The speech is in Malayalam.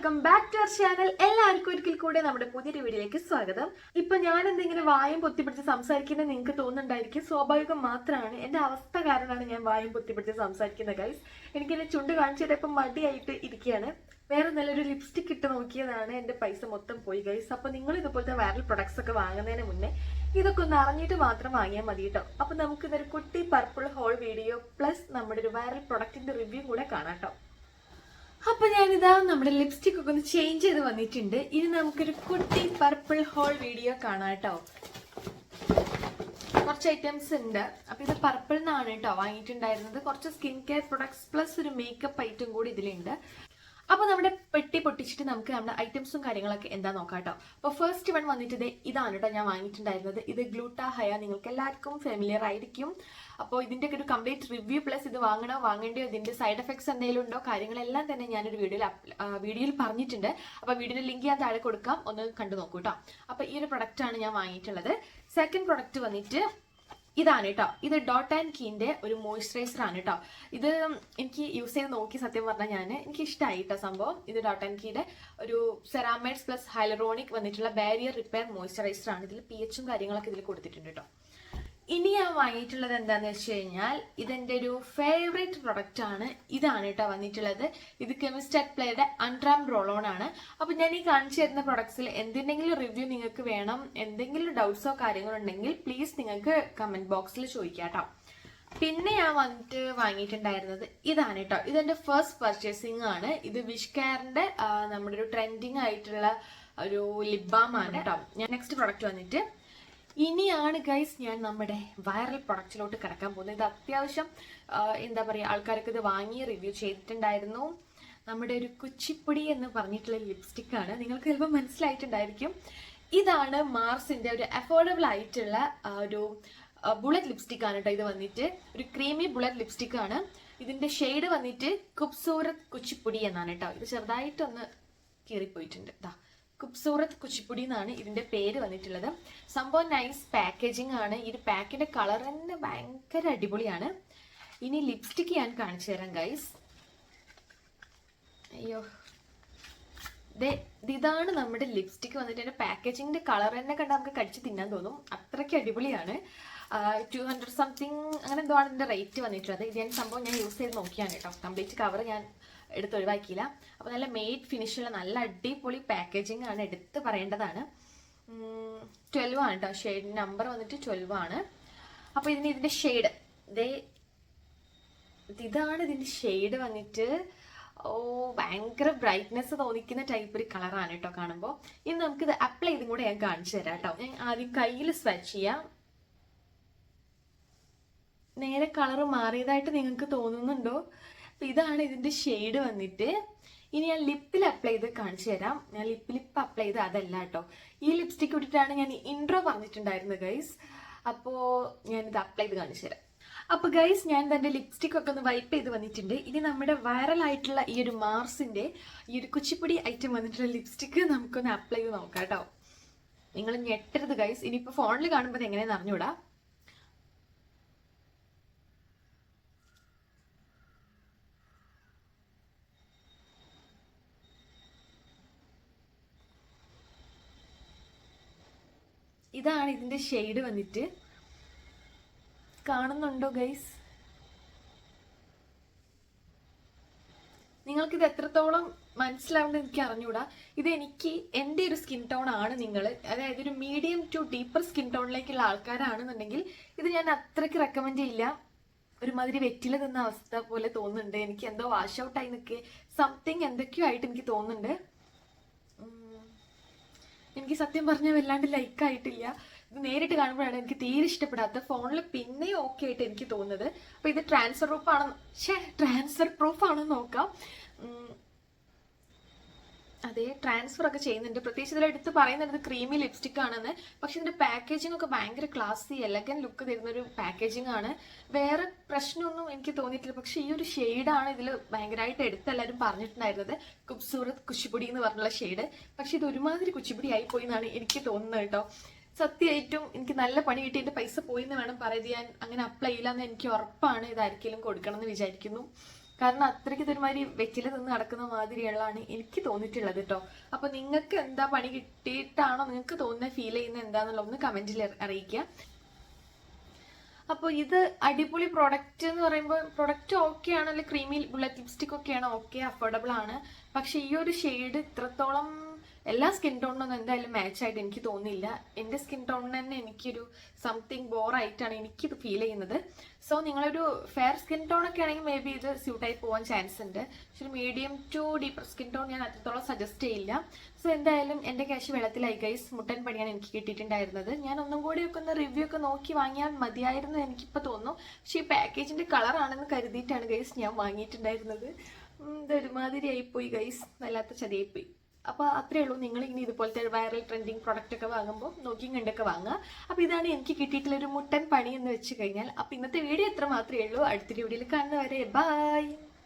Welcome back to our channel എല്ലാവർക്കും ഒരിക്കൽ കൂടെ നമ്മുടെ പുതിയൊരു വീഡിയോയിലേക്ക് സ്വാഗതം. ഇപ്പൊ ഞാൻ എന്തെങ്കിലും വായും പൊത്തിപ്പിടിച്ച് സംസാരിക്കുന്നത് നിങ്ങൾക്ക് തോന്നുന്നുണ്ടായിരിക്കും. സ്വാഭാവികം മാത്രമാണ്. എന്റെ അവസ്ഥ കാരണമാണ് ഞാൻ വായും പൊത്തിപ്പിടിച്ച് സംസാരിക്കുന്നത് ഗൈസ് എനിക്ക് എന്റെ ചുണ്ട് കാണിച്ചിട്ട് മടിയായിട്ട് ഇരിക്കുകയാണ്. വേറെ നല്ലൊരു ലിപ്സ്റ്റിക് ഇട്ട് നോക്കിയതാണ് എന്റെ പൈസ മൊത്തം പോയി ഗൈസ് അപ്പൊ നിങ്ങൾ ഇതുപോലത്തെ വൈറൽ പ്രൊഡക്ട്സ് ഒക്കെ വാങ്ങുന്നതിന് മുന്നേ ഇതൊക്കെ ഒന്ന് അറിഞ്ഞിട്ട് മാത്രം വാങ്ങിയാൽ മതി കേട്ടോ. അപ്പൊ നമുക്ക് ഇതൊരു കുട്ടി പർപ്പിൾ ഹോൾ വീഡിയോ പ്ലസ് നമ്മുടെ ഒരു വൈറൽ പ്രൊഡക്റ്റിന്റെ റിവ്യൂ കൂടെ കാണാം കേട്ടോ. അപ്പൊ ഞാനിതാ നമ്മുടെ ലിപ്സ്റ്റിക് ഒക്കെ ഒന്ന് ചേഞ്ച് ചെയ്ത് വന്നിട്ടുണ്ട്. ഇനി നമുക്കൊരു കുട്ടി പർപ്പിൾ ഹോൾ വീഡിയോ കാണാം കേട്ടോ. കുറച്ച് ഐറ്റംസ് ഉണ്ട്. അപ്പൊ ഇത് പർപ്പിൾ നിന്നാണ് കേട്ടോ വാങ്ങിയിട്ടുണ്ടായിരുന്നത്. കുറച്ച് സ്കിൻ കെയർ പ്രൊഡക്ട്സ് പ്ലസ് ഒരു മേക്കപ്പ് ഐറ്റം കൂടി ഇതിലുണ്ട്. അപ്പൊ നമ്മുടെ പെട്ടി പൊട്ടിച്ചിട്ട് നമുക്ക് നമ്മുടെ ഐറ്റംസും കാര്യങ്ങളൊക്കെ എന്താ നോക്കാം കേട്ടോ അപ്പൊ ഫസ്റ്റ് വൺ വന്നിട്ട് ഇതാണ് കേട്ടോ ഞാൻ വാങ്ങിയിട്ടുണ്ടായിരുന്നത്. ഇത് ഗ്ലൂട്ടാ ഹയ നിങ്ങൾക്ക് എല്ലാവർക്കും ഫെമിലിയർ ആയിരിക്കും. അപ്പോൾ ഇതിന്റെ ഒരു കംപ്ലീറ്റ് റിവ്യൂ പ്ലസ് ഇത് വാങ്ങണോ വാങ്ങേണ്ടോ ഇതിന്റെ സൈഡ് എഫക്ട്സ് എന്തെങ്കിലും ഉണ്ടോ കാര്യങ്ങളെല്ലാം തന്നെ ഞാനൊരു വീഡിയോയിൽ വീഡിയോയിൽ പറഞ്ഞിട്ടുണ്ട്. അപ്പൊ വീഡിയോയുടെ ലിങ്ക് ഞാൻ താഴെ കൊടുക്കാം. ഒന്ന് കണ്ടു നോക്കൂ അപ്പൊ ഈ ഒരു പ്രൊഡക്റ്റ് ആണ് ഞാൻ വാങ്ങിയിട്ടുള്ളത്. സെക്കൻഡ് പ്രൊഡക്റ്റ് വന്നിട്ട് ഇതാണ് കേട്ടോ ഇത് ഡോട്ട് ആൻഡ് കീന്റെ ഒരു മോയ്സ്ചറൈസർ ആണ് കേട്ടോ ഇത് എനിക്ക് യൂസ് ചെയ്ത് നോക്കി സത്യം പറഞ്ഞാൽ ഞാൻ എനിക്ക് ഇഷ്ടമായി കേട്ടോ സംഭവം. ഇത് ഡോട്ട് ആൻഡ് കീയുടെ ഒരു സെറാമൈഡ്സ് പ്ലസ് ഹൈലറോണിക് വന്നിട്ടുള്ള ബാരിയർ റിപ്പയർ മോയ്സ്ചറൈസർ ആണ്. ഇതിൽ പി എച്ചും കാര്യങ്ങളൊക്കെ ഇതിൽ കൊടുത്തിട്ടുണ്ട് കേട്ടോ ഇനി ഞാൻ വാങ്ങിയിട്ടുള്ളത് എന്താന്ന് വെച്ച് കഴിഞ്ഞാൽ ഇതെന്റെ ഒരു ഫേവറേറ്റ് പ്രൊഡക്റ്റ് ആണ്. ഇതാണ് കേട്ടോ വന്നിട്ടുള്ളത്. ഇത് കെമിസ്റ്റ് പ്ലേയുടെ അൺട്രാം റോളോൺ ആണ്. അപ്പൊ ഞാൻ ഈ കാണിച്ചു തരുന്ന പ്രൊഡക്ട്സിൽ എന്തിനെങ്കിലും റിവ്യൂ നിങ്ങൾക്ക് വേണം എന്തെങ്കിലും ഡൗട്ട്സോ കാര്യങ്ങളോ ഉണ്ടെങ്കിൽ പ്ലീസ് നിങ്ങൾക്ക് കമന്റ് ബോക്സിൽ ചോദിക്കാം കേട്ടോ. പിന്നെ ഞാൻ വന്നിട്ട് വാങ്ങിയിട്ടുണ്ടായിരുന്നത് ഇതാണ് കേട്ടോ. ഇതെന്റെ ഫസ്റ്റ് പർച്ചേസിംഗ് ആണ്. ഇത് വിഷ് കെയറിന്റെ നമ്മുടെ ഒരു ട്രെൻഡിങ് ആയിട്ടുള്ള ഒരു ലിബാം ആണ് കേട്ടോ. ഞാൻ നെക്സ്റ്റ് പ്രൊഡക്റ്റ് വന്നിട്ട് ഇനിയാണ് ഗൈസ് ഞാൻ നമ്മുടെ വൈറൽ പ്രൊഡക്റ്റിലോട്ട് കിടക്കാൻ പോകുന്നത്. ഇത് അത്യാവശ്യം എന്താ പറയുക ആൾക്കാർക്ക് ഇത് വാങ്ങി റിവ്യൂ ചെയ്തിട്ടുണ്ടായിരുന്നു. നമ്മുടെ ഒരു കുച്ചിപ്പൊടി എന്ന് പറഞ്ഞിട്ടുള്ള ലിപ്സ്റ്റിക് ആണ്. നിങ്ങൾക്ക് ചിലപ്പോൾ മനസ്സിലായിട്ടുണ്ടായിരിക്കും. ഇതാണ് മാർസിന്റെ ഒരു അഫോർഡബിൾ ആയിട്ടുള്ള ഒരു ബുള്ളറ്റ് ലിപ്സ്റ്റിക് ആണ് കേട്ടോ ഇത് വന്നിട്ട്. ഒരു ക്രീമി ബുള്ളറ്റ് ലിപ്സ്റ്റിക് ആണ്. ഇതിന്റെ ഷെയ്ഡ് വന്നിട്ട് കുബ്സൂറത്ത് കുച്ചിപ്പൊടി എന്നാണ് കേട്ടോ ഇത് ചെറുതായിട്ടൊന്ന് കീറിപ്പോയിട്ടുണ്ട്. ഇതാ കുബ്സൂറത്ത് കുച്ചിപ്പുടി എന്നാണ് ഇതിന്റെ പേര് വന്നിട്ടുള്ളത്. സംഭവം നൈസ് പാക്കേജിംഗ് ആണ്. ഈ പാക്കിന്റെ കളർ തന്നെ ഭയങ്കര അടിപൊളിയാണ്. ഇനി ലിപ്സ്റ്റിക് ഞാൻ കാണിച്ചു തരാം ഗൈസ് അയ്യോ. ഇതാണ് നമ്മുടെ ലിപ്സ്റ്റിക് വന്നിട്ട് എന്റെ പാക്കേജിങ്ങിന്റെ കളർ തന്നെ കണ്ടാൽ നമുക്ക് കടിച്ച് തിന്നാൻ തോന്നും. അത്രയ്ക്ക് അടിപൊളിയാണ്. ടു ഹൺഡ്രഡ് സംതിങ് അങ്ങനെ എന്തോ ആണ് ഇതിന്റെ റേറ്റ് വന്നിട്ടുള്ളത്. ഇത് ഞാൻ സംഭവം ഞാൻ യൂസ് ചെയ്ത് നോക്കിയാണ് കേട്ടോ. കംപ്ലീറ്റ് കവർ ഞാൻ എടുത്ത് ഒഴിവാക്കിയില്ല അപ്പോൾ നല്ല മെയ്ഡ് ഫിനിഷുള്ള നല്ല അടിപൊളി പാക്കേജിംഗ് ആണ് എടുത്ത് പറയേണ്ടതാണ്. ട്വൽവ് ആണ് കേട്ടോ ഷെയ്ഡ് നമ്പർ വന്നിട്ട് ട്വൽവ് ആണ്. അപ്പോൾ ഇതിന് ഇതിന്റെ ഷെയ്ഡ് ദേ ഇതാണ് ഇതിന്റെ ഷെയ്ഡ് വന്നിട്ട് ഓ ഭയങ്കര ബ്രൈറ്റ്നെസ് തോന്നിക്കുന്ന ടൈപ്പ് ഒരു കളറാണ് കേട്ടോ കാണുമ്പോൾ ഇനി നമുക്കിത് അപ്ലൈ ചെയ്തും കൂടെ ഞാൻ കാണിച്ചു തരാം കേട്ടോ ഞാൻ ആദ്യം കയ്യിൽ സ്വച്ച് ചെയ്യാം. നേരെ കളർ മാറിയതായിട്ട് നിങ്ങൾക്ക് തോന്നുന്നുണ്ടോ? അപ്പൊ ഇതാണ് ഇതിന്റെ ഷെയ്ഡ് വന്നിട്ട്. ഇനി ഞാൻ ലിപ്പിൽ അപ്ലൈ ചെയ്ത് കാണിച്ചു തരാം. ഞാൻ ലിപ്പിൽ ഇപ്പം അപ്ലൈ ചെയ്ത് അതല്ല കേട്ടോ. ഈ ലിപ്സ്റ്റിക് ഇട്ടിട്ടാണ് ഞാൻ ഇൻട്രോ പറഞ്ഞിട്ടുണ്ടായിരുന്നത് ഗൈസ് അപ്പോൾ ഞാനിത് അപ്ലൈ ചെയ്ത് കാണിച്ചു തരാം. അപ്പൊ ഗൈസ് ഞാൻ തന്റെ ലിപ്സ്റ്റിക് ഒക്കെ ഒന്ന് വൈപ്പ് ചെയ്ത് വന്നിട്ടുണ്ട്. ഇനി നമ്മുടെ വൈറൽ ആയിട്ടുള്ള ഈ ഒരു മാർസിന്റെ ഈ ഒരു കുച്ചിപ്പൊടി ഐറ്റം വന്നിട്ടുള്ള ലിപ്സ്റ്റിക്ക് നമുക്കൊന്ന് അപ്ലൈ ചെയ്ത് നോക്കാം കേട്ടോ. നിങ്ങൾ ഞെട്ടരുത് ഗൈസ് ഇനിയിപ്പോ ഫോണിൽ കാണുമ്പോൾ എങ്ങനെയാന്ന് അറിഞ്ഞൂടാ ഇതാണ് ഇതിന്റെ ഷെയ്ഡ് വന്നിട്ട്. കാണുന്നുണ്ടോ ഗൈസ് നിങ്ങൾക്ക് ഇത് എത്രത്തോളം മനസ്സിലാവുന്നത് എനിക്ക് അറിഞ്ഞൂടാ. ഇത് എനിക്ക് എന്റെ ഒരു സ്കിൻ ടോൺ ആണ് നിങ്ങൾ അതായത് ഒരു മീഡിയം ടു ഡീപ്പർ സ്കിൻ ടോണിലേക്കുള്ള ആൾക്കാരാണെന്നുണ്ടെങ്കിൽ ഇത് ഞാൻ അത്രയ്ക്ക് റെക്കമെൻഡ് ചെയ്യില്ല. ഒരുമാതിരി വെറ്റില നിന്ന അവസ്ഥ പോലെ തോന്നുന്നുണ്ട്. എനിക്ക് എന്തോ വാഷ് ഔട്ടായി നിൽക്കുക സംതിങ് എന്തൊക്കെയോ ആയിട്ട് എനിക്ക് തോന്നുന്നുണ്ട്. എനിക്ക് സത്യം പറഞ്ഞാൽ വല്ലാണ്ട് ലൈക്ക് ആയിട്ടില്ല. ഇത് നേരിട്ട് കാണുമ്പോഴാണ് എനിക്ക് തീരെ ഇഷ്ടപ്പെടാത്ത. ഫോണിൽ പിന്നെ ഓക്കെ ആയിട്ട് എനിക്ക് തോന്നുന്നത്. അപ്പോൾ ഇത് ട്രാൻസ്ഫർ പ്രൂഫ് ആണോ ഷേ ട്രാൻസ്ഫർ പ്രൂഫ് ആണോ നോക്കാം. അതെ ട്രാൻസ്ഫർ ഒക്കെ ചെയ്യുന്നുണ്ട്. പ്രത്യേകിച്ച് ഇതിൽ എടുത്ത് പറയുന്നത് ക്രീമി ലിപ്സ്റ്റിക് ആണെന്ന്. പക്ഷെ ഇതിന്റെ പാക്കേജിംഗ് ഒക്കെ ഭയങ്കര ക്ലാസ്സി എലഗൻ ലുക്ക് തരുന്ന ഒരു പാക്കേജിംഗ് ആണ്. വേറെ പ്രശ്നമൊന്നും എനിക്ക് തോന്നിയിട്ടില്ല. പക്ഷെ ഈ ഒരു ഷെയ്ഡാണ് ഇതിൽ ഭയങ്കരമായിട്ട് എടുത്ത് എല്ലാവരും പറഞ്ഞിട്ടുണ്ടായിരുന്നത്. കുബ്സൂറത്ത് കുച്ചിപ്പൊടി എന്ന് പറഞ്ഞുള്ള ഷെയ്ഡ് പക്ഷെ ഇത് ഒരുമാതിരി കുച്ചിപ്പൊടി ആയി പോയി എന്നാണ് എനിക്ക് തോന്നുന്നത് കേട്ടോ. സത്യമായിട്ടും എനിക്ക് നല്ല പണി കിട്ടി. എന്റെ പൈസ പോയി എന്ന് വേണം പറയുന്നത്. ഞാൻ അങ്ങനെ അപ്ലൈ ചെയ്യില്ല എന്ന് എനിക്ക് ഉറപ്പാണ്. ഇതായിരിക്കും കൊടുക്കണം എന്ന് വിചാരിക്കുന്നു. കാരണം അത്രയ്ക്ക് ഇതൊരുമാതിരി വെക്കിൽ നിന്ന് നടക്കുന്ന മാതിരിയുള്ളതാണ് എനിക്ക് തോന്നിയിട്ടുള്ളത് കേട്ടോ. അപ്പൊ നിങ്ങൾക്ക് എന്താ പണി കിട്ടിയിട്ടാണോ നിങ്ങൾക്ക് തോന്നുന്ന ഫീൽ ചെയ്യുന്ന എന്താണെന്നുള്ള ഒന്ന് കമന്റിൽ അറിയിക്കുക. അപ്പോൾ ഇത് അടിപൊളി പ്രൊഡക്റ്റ് എന്ന് പറയുമ്പോൾ പ്രൊഡക്റ്റ് ഓക്കെ ആണ്? അല്ലെങ്കിൽ ക്രീമി ബുള്ളറ്റ് ലിപ്സ്റ്റിക് ഒക്കെയാണ് ഓക്കെ അഫോർഡബിൾ ആണ്. പക്ഷേ ഈ ഒരു ഷെയ്ഡ് ഇത്രത്തോളം എല്ലാ സ്കിൻ ടോണിനൊന്നും എന്തായാലും മാച്ച് ആയിട്ട് എനിക്ക് തോന്നിയില്ല എന്റെ സ്കിൻ ടോണിന് തന്നെ എനിക്കൊരു സംതിങ് ബോറായിട്ടാണ് എനിക്കിത് ഫീൽ ചെയ്യുന്നത്. സോ നിങ്ങളൊരു ഫെയർ സ്കിൻ ടോൺ ഒക്കെ ആണെങ്കിൽ മേ ബി ഇത് സ്യൂട്ടായി പോകാൻ ചാൻസ് ഉണ്ട്. പക്ഷെ ഒരു medium to deeper skin tone ഞാൻ അത്രത്തോളം സജസ്റ്റ് ചെയ്യില്ല. സോ എന്തായാലും എന്റെ ക്യാഷ് വെള്ളത്തിലായി ഗൈസ് മുട്ടൻ പണിയാണ് എനിക്ക് കിട്ടിയിട്ടുണ്ടായിരുന്നത്. ഞാൻ ഒന്നും കൂടി ഒക്കെ ഒന്ന് റിവ്യൂ ഒക്കെ നോക്കി വാങ്ങിയാൽ മതിയായിരുന്നു എനിക്കിപ്പോൾ തോന്നുന്നു. പക്ഷേ ഈ പാക്കേജിന്റെ കളറാണെന്ന് കരുതിയിട്ടാണ് ഗൈസ് ഞാൻ വാങ്ങിയിട്ടുണ്ടായിരുന്നത്. ഇതൊരുമാതിരി ആയിപ്പോയി ഗൈസ് വല്ലാത്ത ചതിയായിപ്പോയി. അപ്പോൾ അത്രേ ഉള്ളൂ. നിങ്ങൾ ഇനി ഇതുപോലത്തെ വൈറൽ ട്രെൻഡിങ് പ്രൊഡക്റ്റ് ഒക്കെ വാങ്ങുമ്പോൾ നോക്കിയും കണ്ടൊക്കെ വാങ്ങുക. അപ്പോൾ ഇതാണ് എനിക്ക് കിട്ടിയിട്ടുള്ള ഒരു മുട്ടൻ പണി എന്ന് വെച്ച് കഴിഞ്ഞാൽ. അപ്പോൾ ഇന്നത്തെ വീഡിയോ എത്ര മാത്രമേ ഉള്ളൂ. അടുത്തൊരു വീഡിയോയിൽ കാണുന്നവരെ ബൈ